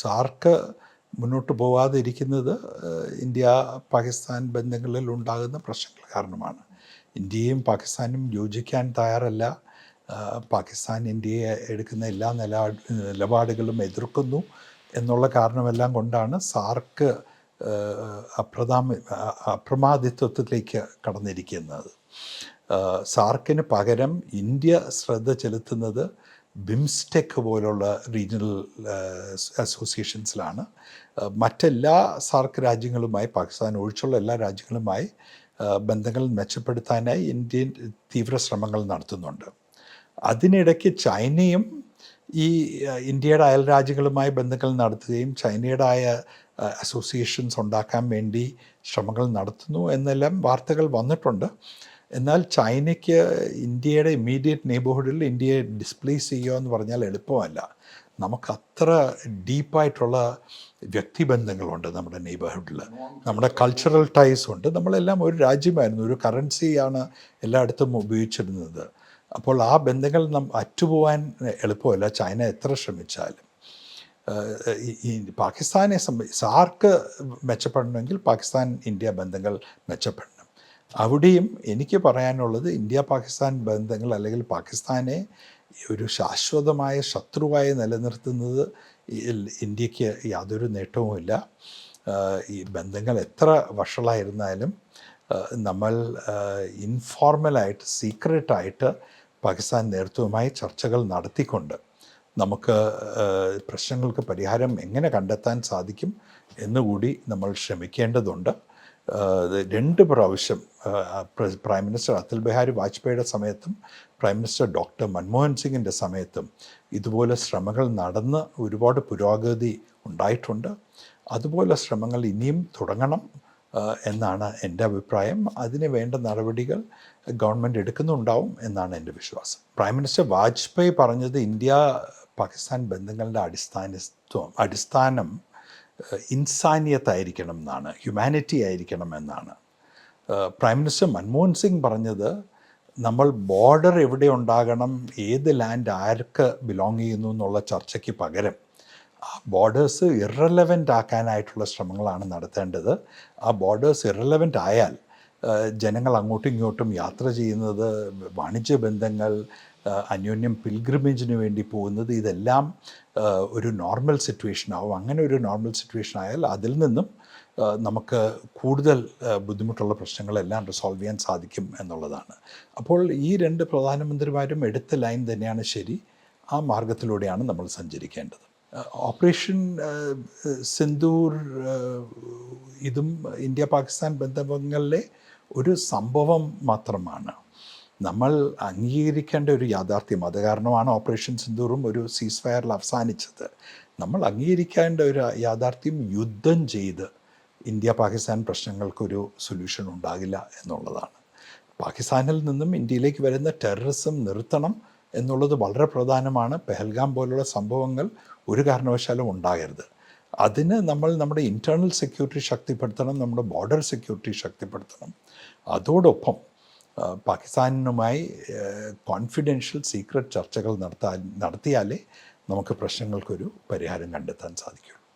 സാർക്ക് മുന്നോട്ട് പോകാതിരിക്കുന്നത് ഇന്ത്യ പാകിസ്ഥാൻ ബന്ധങ്ങളിൽ ഉണ്ടാകുന്ന പ്രശ്നങ്ങൾ കാരണമാണ്. ഇന്ത്യയും പാകിസ്ഥാനും യോജിക്കാൻ തയ്യാറല്ല. പാകിസ്ഥാൻ ഇന്ത്യയെ എടുക്കുന്ന എല്ലാ നില നിലപാടുകളും എതിർക്കുന്നു എന്നുള്ള കാരണമെല്ലാം കൊണ്ടാണ് സാർക്ക് അപ്രധാമ അപ്രമാദിത്വത്തിലേക്ക് കടന്നിരിക്കുന്നത്. സാർക്കിന് പകരം ഇന്ത്യ ശ്രദ്ധ ചെലുത്തുന്നത് ബിംസ്റ്റെക് പോലുള്ള റീജിയണൽ അസോസിയേഷൻസിലാണ് മറ്റെല്ലാ സാർക്ക് രാജ്യങ്ങളുമായി പാകിസ്ഥാൻ ഒഴിച്ചുള്ള എല്ലാ രാജ്യങ്ങളുമായി ബന്ധങ്ങൾ മെച്ചപ്പെടുത്താനായി ഇന്ത്യൻ തീവ്ര ശ്രമങ്ങൾ നടത്തുന്നുണ്ട്. അതിനിടയ്ക്ക് ചൈനയും ഈ ഇന്ത്യയുടെ അയൽ രാജ്യങ്ങളുമായി ബന്ധങ്ങൾ നടത്തുകയും ചൈനയുടേതായ അസോസിയേഷൻസ് ഉണ്ടാക്കാൻ വേണ്ടി ശ്രമങ്ങൾ നടത്തുന്നു എന്നെല്ലാം വാർത്തകൾ വന്നിട്ടുണ്ട്. എന്നാൽ ചൈനയ്ക്ക് ഇന്ത്യയുടെ ഇമ്മീഡിയറ്റ് നെയ്ബർഹുഡിൽ ഇന്ത്യയെ ഡിസ്പ്ലേസ് ചെയ്യുക എന്ന് പറഞ്ഞാൽ എളുപ്പമല്ല. നമുക്കത്ര ഡീപ്പായിട്ടുള്ള വ്യക്തിബന്ധങ്ങളുണ്ട് നമ്മുടെ നെയ്ബർഹുഡിൽ. നമ്മുടെ കൾച്ചറൽ ടൈസ് ഉണ്ട്. നമ്മളെല്ലാം ഒരു രാജ്യമായിരുന്നു ഒരു കറൻസിയാണ് എല്ലായിടത്തും ഉപയോഗിച്ചിരുന്നത്. അപ്പോൾ ആ ബന്ധങ്ങൾ നം അറ്റുപോകാൻ എളുപ്പമല്ല. ചൈന എത്ര ശ്രമിച്ചാലും. ഈ പാകിസ്ഥാനെ സംബന്ധിച്ച് സാർക്ക് മെച്ചപ്പെടണമെങ്കിൽ പാകിസ്ഥാൻ ഇന്ത്യ ബന്ധങ്ങൾ മെച്ചപ്പെടണം. അവിടെയും എനിക്ക് പറയാനുള്ളത് ഇന്ത്യ പാകിസ്ഥാൻ ബന്ധങ്ങൾ അല്ലെങ്കിൽ പാകിസ്ഥാനെ ഒരു ശാശ്വതമായ ശത്രുവായി നിലനിർത്തുന്നത് ഇന്ത്യയ്ക്ക് യാതൊരു നേട്ടവുമില്ല. ഈ ബന്ധങ്ങൾ എത്ര വഷളായിരുന്നാലും നമ്മൾ ഇൻഫോർമലായിട്ട് സീക്രട്ടായിട്ട് പാകിസ്ഥാൻ നേതൃത്വവുമായി ചർച്ചകൾ നടത്തിക്കൊണ്ട് നമുക്ക് പ്രശ്നങ്ങൾക്ക് പരിഹാരം എങ്ങനെ കണ്ടെത്താൻ സാധിക്കും എന്നുകൂടി നമ്മൾ ശ്രമിക്കേണ്ടതുണ്ട്. രണ്ട് പ്രാവശ്യം പ്ര- മിനിസ്റ്റർ അടൽ ബിഹാരി വാജ്പേയിയുടെ സമയത്തും പ്രൈം മിനിസ്റ്റർ ഡോക്ടർ മൻമോഹൻ സിംഗിന്റെ സമയത്തും ഇതുപോലെ ശ്രമങ്ങൾ നടന്ന് ഒരുപാട് പുരോഗതി ഉണ്ടായിട്ടുണ്ട്. അതുപോലെ ശ്രമങ്ങൾ ഇനിയും തുടങ്ങണം എന്നാണ് എന്റെ അഭിപ്രായം. അതിന് വേണ്ട നടപടികൾ ഗവൺമെന്റ് എടുക്കുന്നുണ്ടാവും എന്നാണ് എന്റെ വിശ്വാസം. പ്രൈം മിനിസ്റ്റർ വാജ്പേയി പറഞ്ഞത് ഇന്ത്യ പാകിസ്ഥാൻ ബന്ധങ്ങളുടെ അടിസ്ഥാനത്വം അടിസ്ഥാനം ഏഹ്, ഇൻസാനിയത്തായിരിക്കണം എന്നാണ് ഹ്യൂമാനിറ്റി ആയിരിക്കണം എന്നാണ് പ്രൈം മിനിസ്റ്റർ മൻമോഹൻ സിംഗ് പറഞ്ഞത് നമ്മൾ ബോർഡർ എവിടെ ഉണ്ടാകണം ഏത് ലാൻഡ് ആർക്ക് ബിലോങ് ചെയ്യുന്നു എന്നുള്ള ചർച്ചയ്ക്ക് പകരം ആ ബോർഡേഴ്സ് ഇറലവന്റ് ആക്കാനായിട്ടുള്ള ശ്രമങ്ങളാണ് നടത്തേണ്ടത്. ആ ബോർഡേഴ്സ് ഇറലവന്റ് ആയാൽ ജനങ്ങൾ അങ്ങോട്ടും ഇങ്ങോട്ടും യാത്ര ചെയ്യുന്നത് വാണിജ്യ ബന്ധങ്ങൾ അന്യോന്യം പിൽഗ്രിമേജിന് വേണ്ടി പോകുന്നത് ഇതെല്ലാം ഒരു നോർമൽ സിറ്റുവേഷൻ ആവും. അങ്ങനെ ഒരു നോർമൽ സിറ്റുവേഷൻ ആയാൽ അതിൽ നിന്നും നമുക്ക് കൂടുതൽ ബുദ്ധിമുട്ടുള്ള പ്രശ്നങ്ങളെല്ലാം റിസോൾവ് ചെയ്യാൻ സാധിക്കും എന്നുള്ളതാണ്. അപ്പോൾ ഈ രണ്ട് പ്രധാനമന്ത്രിമാരും എടുത്ത ലൈൻ തന്നെയാണ് ശരി. ആ മാർഗത്തിലൂടെയാണ് നമ്മൾ സഞ്ചരിക്കേണ്ടത്. ഓപ്പറേഷൻ സിന്ദൂർ ഇതും ഇന്ത്യ പാകിസ്ഥാൻ ബന്ധങ്ങളിലെ ഒരു സംഭവം മാത്രമാണ്. നമ്മൾ അംഗീകരിക്കേണ്ട ഒരു യാഥാർത്ഥ്യം അത് കാരണമാണ് ഓപ്പറേഷൻ സിന്ദൂറും ഒരു സീസ് ഫയറിൽ അവസാനിച്ചത്. നമ്മൾ അംഗീകരിക്കേണ്ട ഒരു യാഥാർത്ഥ്യം യുദ്ധം ചെയ്ത് ഇന്ത്യ പാകിസ്ഥാൻ പ്രശ്നങ്ങൾക്കൊരു സൊല്യൂഷൻ ഉണ്ടാകില്ല എന്നുള്ളതാണ്. പാകിസ്ഥാനിൽ നിന്നും ഇന്ത്യയിലേക്ക് വരുന്ന ടെററിസം നിർത്തണം എന്നുള്ളത് വളരെ പ്രധാനമാണ്. പെഹൽഗാം പോലുള്ള സംഭവങ്ങൾ ഒരു കാരണവശാലും ഉണ്ടാകരുത്. അതിന് നമ്മൾ നമ്മുടെ ഇന്റേർണൽ സെക്യൂരിറ്റി ശക്തിപ്പെടുത്തണം നമ്മുടെ ബോർഡർ സെക്യൂരിറ്റി ശക്തിപ്പെടുത്തണം. അതോടൊപ്പം പാകിസ്ഥാനുമായി കോൺഫിഡൻഷ്യൽ സീക്രട്ട് ചർച്ചകൾ നടത്താൻ നടത്തിയാലേ നമുക്ക് പ്രശ്നങ്ങൾക്കൊരു പരിഹാരം കണ്ടെത്താൻ സാധിക്കുകയുള്ളൂ.